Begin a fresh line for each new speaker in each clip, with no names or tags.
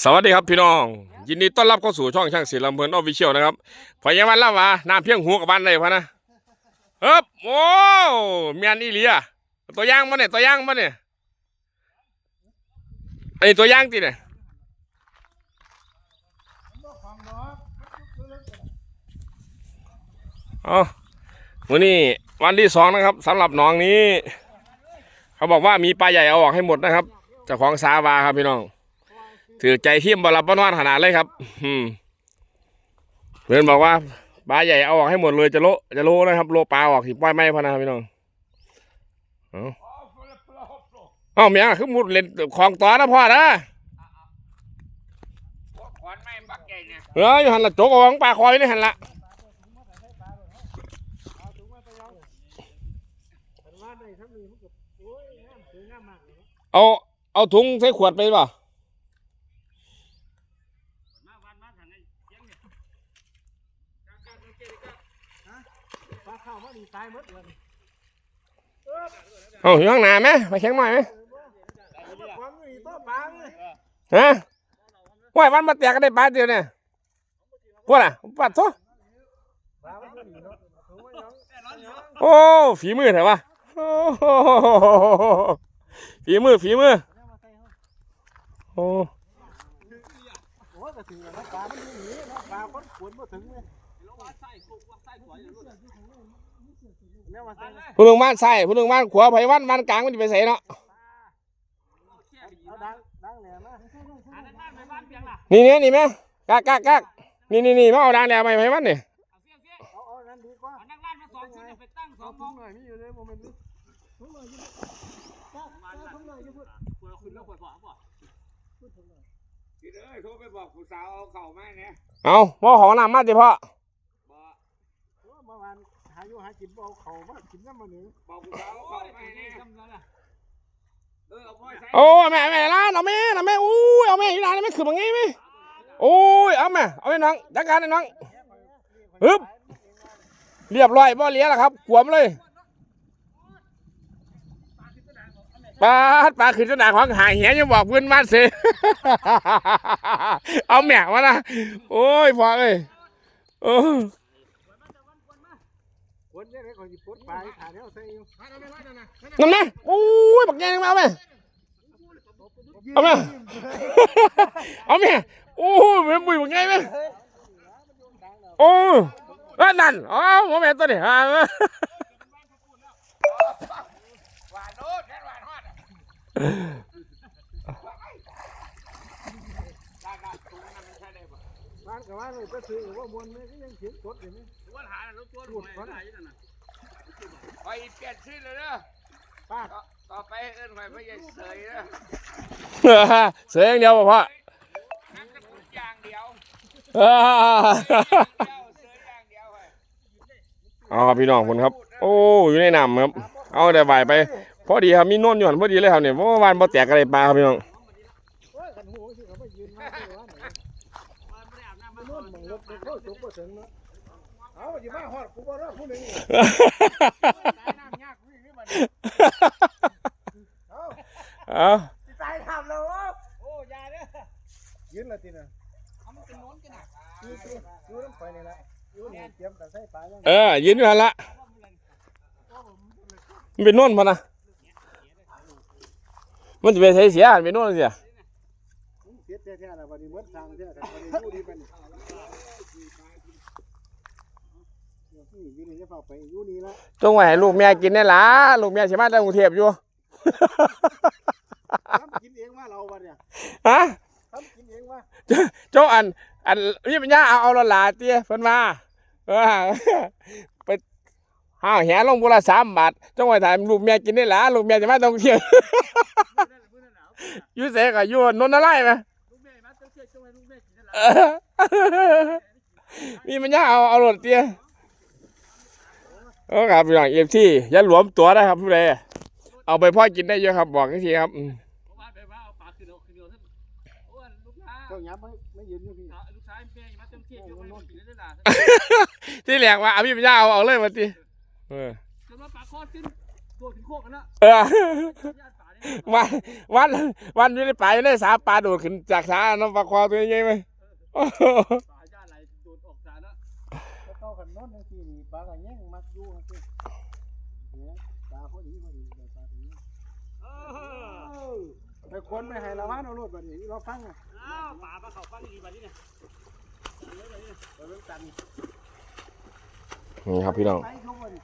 สวัสดีครับพี่น้อง ยินดีต้อนรับเข้าสู่ช่องช่างศิลป์ลำเพลินออฟฟิเชียลนะครับพอยังวันละวะน้ำเพียงหูกับบ้านเลยพะนะเฮ้บโอ้เมียนอีเลียตัวย่างมาเนี่ยตัวย่างมาเนี่ยไอนนี้ตัวย่างตีเนี่ยเอวันนี้วันที่สองนะครับสำหรับหน้องนี้ เขาบอกว่ามีปลาใหญ่เอาออกให้หมดนะครับจ้าของสาวาครับพี่น้อง ถือใจทิ่มบรับบนอนขนาดเลยครับเพื่อนบอกว่าปลาใหญ่เอาออกให้หมดเลยจะโลจะโลนะครับ โลปลาออกสิปล่อยไม่พอนะพี่น้องเอาเอาเมียคือมุดเล่นของต่อนะพ่อนะ
เนี่ย
อออยู่หันละโจกเอาของปลาคอยนี่หันละเอาเอาถุงใส่ขวดไปเปล่า
มาวันมาทันไอ้เสียงเนี่ยกางกางเกลิกะ
ปลา เข้ามาดีตายหมดเลย
เอาอยู่ข้างหน้าไหมไปแข็งหน่อยไหม
ความมีตัวปลาเลย
ฮะว่าวันมาแตกกันได้ปลาเดียวเนี่ยพวกน่ะปัดทษ
ปลามันมีเนาะถือว่ง
โอ้ฝีมือเถอะวะโอ้โหฝีมือฝีมือโอ้
โอ้ก็ถึงแล้วปลาปลาคนขวนมาถึงเลย
ผู้หนึ่งบ้านใส่ผู้หนึ่งบ้านขวาไผวันบ้านกลางมันจะไปใส่เนาะ
แค่ไปยิ
เอา
ง
ดังดังแหลมนะ
อันนั้นบ้านไปบ้านเพียงล่ะ
นี่เนี่ยนี่ไหมกักกักกักนี่นี่นี่มาเอาดังแล้วไปไผวันนี่
เอาเสี้ยงเสี้ยง
เอาเอานั้นดีกว่า
เอานั่งร้านมาสองชิ้นไปตั้งสอ
เอา
งม
ถุ
องง
หน่อยนี่อยู่เลยโมเมนต์นี้ถุงหน่อยอยู่ถุงหน่อยอยู่พุ่น
ควรขึ้นแล้วควรบอกบอก
พี่เอ้ยโทรไปบอกผู้สาวเอาเข่ามาเนี่ย
เอาพ่อของน้ำมาสิพ่อ
บ อก
เมื่อวานหาอยู่หากินเอาเข่ามากินน้ำมันหนึ่ง
บอกผู้สาวเอา
โอ้
เข่ายมา
นี่
เนี่ย
ทำแล้วล่ะ
เออเอาพ่อใส่
โอ้แม่แม่ร้านเอาแม่เอาแม่อู้ยเอาแม่อีร้านไม่คือแบบงี้ไหมโอ้ยเอาแม่เอาไอ้น้องจัดการไอ้น้องฮึบเรียบร้อยบ่เหลี้ยแล้วครับขวมเลยปลาปลาขึ้นจะด่าของหายเหี้ยยังบอกเพื่อนมาเสียเอาแม่มานะโอ้ยพอเลยโอ้
ค นเนี่นญี่ปุ่นปลาขาเนี่ยใส่อยู่
นั่นไหมโอ้ยบักแกงมาเอาไหมเอาไหมเอาไหมโอ้ยมันบุยบักแกงไหมโอ้ยนั่นนั่นอ๋อหมอแม่ตัวนี้อ่า
หวานโน้ตแค่หวานฮอดอะลากาถุงนั้นมันใช่ได้ปะ
บ้านกับบ้านเลยไปซื้อว่ามวนเนี่ยก็ยังเขียนกดอยู่นี่
ว่าหาแล้วตัวหวยได้ยังน่ะ
ไปเปลี่ยนชื่อเลยเด้อ
ป้า
ต่อต่อไปเอิ้นไปไม่ใช่เสยเด้อ
เสียอย่างเดียวบ่พ่อ
นั่นจะขุดอย่างเดียว
อ่า
เดียวเสยอย่างเดียวเว้ย
เอาครับพี่น้องคุณครับ โอ้อยู่ในน้ำครับ เอาแต่ใบไปพอดีครับมีนวลหย่อนพอดีเลยครับเนี่ยเพราะว่าวันบ่แตกอะไรปลาครับพี่น้อง
โอ้ยกันหูสิเขาไปยืนมาที่ว่าไหน
ไม่ได้อาบน้ำ ม
องรถไปเข้าจุกมาถึงเนาะเอาอย่ามาหอดกูบ่รอดผู้หนึ่ตายน้ำยากวิ่งนี่มันเอา
เอา
ตายทำแล้ววะโอ้ยาเนี่ยยืนละทีน่ะ
เอามันเป็นโน้นกันน่ะ
ยืนยืนยืนน้ำไฟนี่ละยืนเนี่เตรียมแต่ใส่ปลายัง
เออยืนอยู่หันละมันเป็นนวลพอนะมันจะไปใช้เสียมันเป็นนวลเสีย
เสียแท้ๆนะวันนี้หมือนทางแท้ๆวันนี้อยู่ดีป็น อยู่นี่จะเฝ้าไปอยู่นี่ละ
จงไว้ให้ลูกแม่กินได้ล่ะลูกแม่สิมาจากกรุงเทพอยู่
ทำกินเองว่าเราวันเนี่ย
ฮะ
ทำกินเองว่า
เจ้าอัน อันนี่ปัญญาเอาเอาละหลาเตี้ยเพิ่นมาเออไปห้าวแหลงบุละสามบาทจงไว้ถ่ายลูกแม่กินได้ล่ะลูกแม่จะมาจากกรุงเทพอยู่เสกอะอยู่นนทอะไรไหม
ลูกแม่มาต้องเชื่อช่วยลูกแม่กินนั่นแหละ
เออมีปัญญาเอาเอารถเตี้ย โอ้ครับพี่น้องเอฟที่อย่าหลวมตัวนะครับผู้ใดเอาไปพ่อกินได้เยอะครับบอกทีครับอืม
ว่าไปว่าเอาปลาขึ้นเอาขึ้นเอาท่านโอ้ลูกค้า
เจ้าหยับไม่ไม่ยืนอยู่พี่
ลูกชายแม่มาต้องเชื่อช่วยลูกกินนั่นแหละ
ที่แหลกว่าเอาพี่ปัญญาเอาเอาเลยมาตีเออ
จนว่าปลาคอดขึ้นตัวถึงโคกกันละ
เออ
ญาติป่าเนี่ย
วันวันวันนี้ได้ไปได้สาปลาโดดขึ้นจากสาน้ำปลาคอตัวใหญ่ไหมโอ้โห
ปลาย่าไหลดูดออกจากนะ
แล้วเข้ากันโน้นจังซี่นี่ปลาก็แย่งมัก อยู่จังซี่เนี่ยปลาพอดีพอดีได้ปลาตัวนี้
เออ
ไปคนไม่ให้ละวันเอารถบัดนี้เราฟังอะ
อ้าวปลาปลาเขาฟังดีแบบนี้เนี่ย
ไปเบิ่งกัน
นี่ครับพี่น้อง
ไปเขาบ่นี่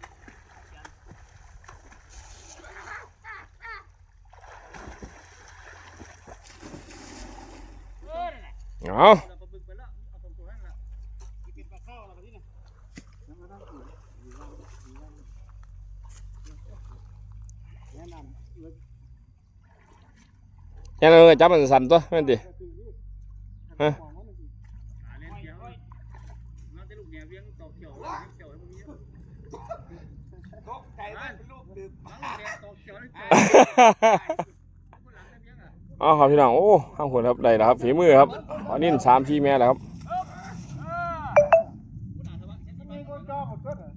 เออนั่นแหละ
เอา
เราปลาบึกไปแล้วเอาตรงตัวนั่นแหละที่เป็นปลาข้าวอะไรแบบนี้เนี่ย
แนะนำเลย
อ ย่างนั้นก็จับมันสั่นตัวแม่นดิ
ก็คือนี่
ฮะ
มองว่ามันสิ
หาเล่นเกี่ยวเราจะลูกเนี่ยเวียงตอกเกี่ยวเกี่ยวให้พวกนี้
ตกใจมันเป็นลูกดึก
หลังเนี่ยตอกเกี่ยวให้เกี่ยวหลังเนี่ยเวียงอะ
เอ๋อครับพี่น้อง โอ้ข้างคนครับได้แล้วครับ ฝีมือครับอันนี้สามทีแม่แล้วครับ
ผู้ด่าเถอะวะเช็ด
มัน
ไม่
มี
ค
คนนจอหมดต้นอะ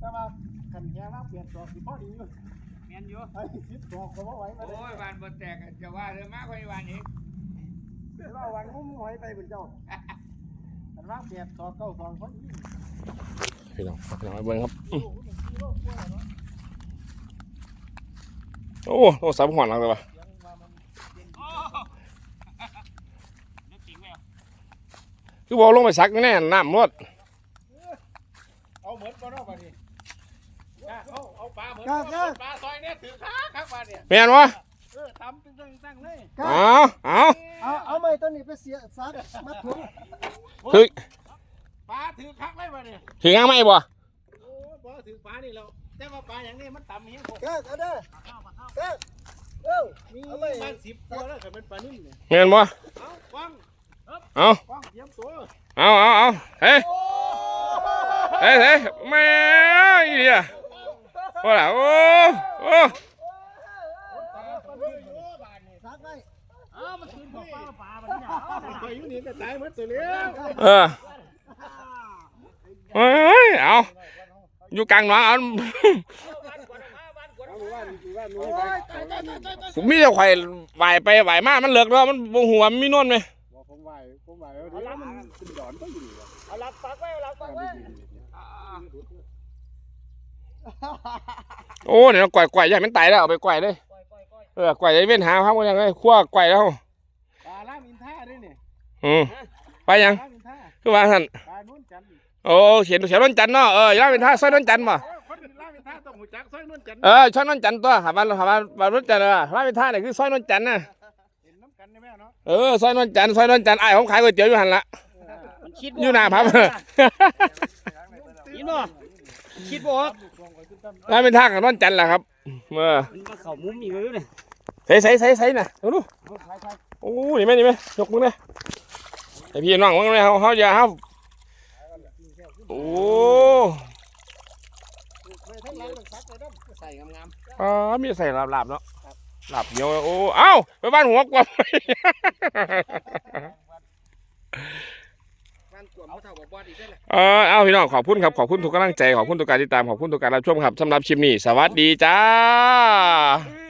แต่ว่าขันแค่ว่าเปลี่ยนดอกสิพอดีอยู่
แมน อยู่
ไอ้สิบดอกก็บ่ไหวมา
โอ้
เลย
ยวันบนแตกอะจะว่าเธอมากกว่าอีวันอีก
เราวันงุ้มหอยไปเป็นเจ้าขันว่าเปลี่ยนดอกเก้าดอกพอดี
พี่น้องครับพี่น้องไปเบิ่งครับ
โอ้โหหนึ่งกิโลกว่าแล้วเนาะ
โอ้โอ้สามหัวหลังเลยว่ะ
เสียงว่ามัน
โอ้นึกจริงไหม
คือบอกลงไปซักแน่น้ำรด
เอาเหมือนบ่เนาะบัดนี้เอา เอาปลาเหมือน
ครับครับ
ปลาซอยเนี่ยถือขาครับบัดเนี่ย
แม่นวะ
เออทำเป็นตั้งๆเลย
เอาเอา
เอาเอาไม้ตัวนี้ไปเสียซักมัดถุง
ถือ
ปลาถือคักเลยบัดเนี่ย
ถือยังไม่บ่
โอ้บ่ถือปลานี่แล้วแต่ว่าปลาอย่างนี้มันต่ำเฮี้ยพวก
ก็เอาเด้อก็เอ้า
มี
เอาไป
บ้านสิบตัวแล้วก็เป็นปลานิ่มเนี่ย
แม่นบ่
เอาฟัง
เอา
ฟังเตรียมตัว
เอาเอาเอาเฮ้ยเฮ้ยเฮ้ยแม่อีเดีย ว่าล่ะโอ้โอ้
ปลาปลานิ่มอยู่บ้านนี่
ซักไว้
อ้าวมันคืนของปลาปลาแบบนี้เนี่ย
ปลาอยู่นี่ก็ตายหมดตัวเลี้ยง
เออเฮ้ยเอาอยู่กลางหนองเอา
เอาว่าดีว่านู้น
โอ้
ไป
ยตายตายตายตายตาย
ผมมีแต่ไข่ไหวไปไหวมามันเลิกแล้วมันบ่หัวมันมีนวลไหม
บอกผมไหวผมไหวเอาเดี๋ยวมันขึ้นดอนก็อยู่
เอาหลักปักไว้เอาลักปักไว้
โอ้เนี่ยก่อยก่อยใหญ่มันตายแล้วเอาไปก่อยเลยเออก่อยใหญ่เว้นหาครับว่ายังไงคั่วก่อยแล้ว
ปลาล่ามอินท่าด้วยนี่
อืมไปยัง
ล่ามอินท่า
คือว่าท่าน
ปลานุ่นจันทร์
โอ้เขียนเขียนนวลจันทร์เนาะเอออย่าเป็นท่าซอยนวลจันทร์บ่
เออคนล่ามอินท่าต้องหูจักซอยนุ่นจันทร์
เออซอยนวลจันทร์ตัวหาบ้านหาบ้านบ้านนวลจันทร์เออร้านเป็นท่าเนี่ยคือซอยนวลจันทร์นะ
เห็นน้ำกันได้ไหมเนาะ
เออซอยนวลจันทร์ซอยนวลจันทร์ไอ้ายผมขายก๋วยเตี๋ยวอยู่หันละ
มันคิด
อยู่หน้าพับ
ยินบ่คิดบ่
ร้านเป็นท่ากับนวลจันทร์แหละครับเออ
มันมาเข่ามุ้มอีกเลยเนี่ย
ใส่ใส่ใส่ใส่น่ะดูดูโอ้นี่ไหมนี่ไหมยกมือเลยไอพี่น้องมึงเลยเขาเขาอย่าเขาโอ้
ใส่งาม
อ่ามีใส่ลาบลาบๆเนาะลาบเหนียวโอ้ เอ้า ไปบ้านหัวกว่า
ๆบ้าน กวมเขาเท่ากับบอดอีกได้แหละ
เออเอาพี่น้องขอบคุณครับ ขอบคุณทุกกำลังใจ ขอบคุณทุกการติดตาม ขอบคุณทุกการรับชมครับสำหรับคลิปนี้ สวัสดีจ้า
เอ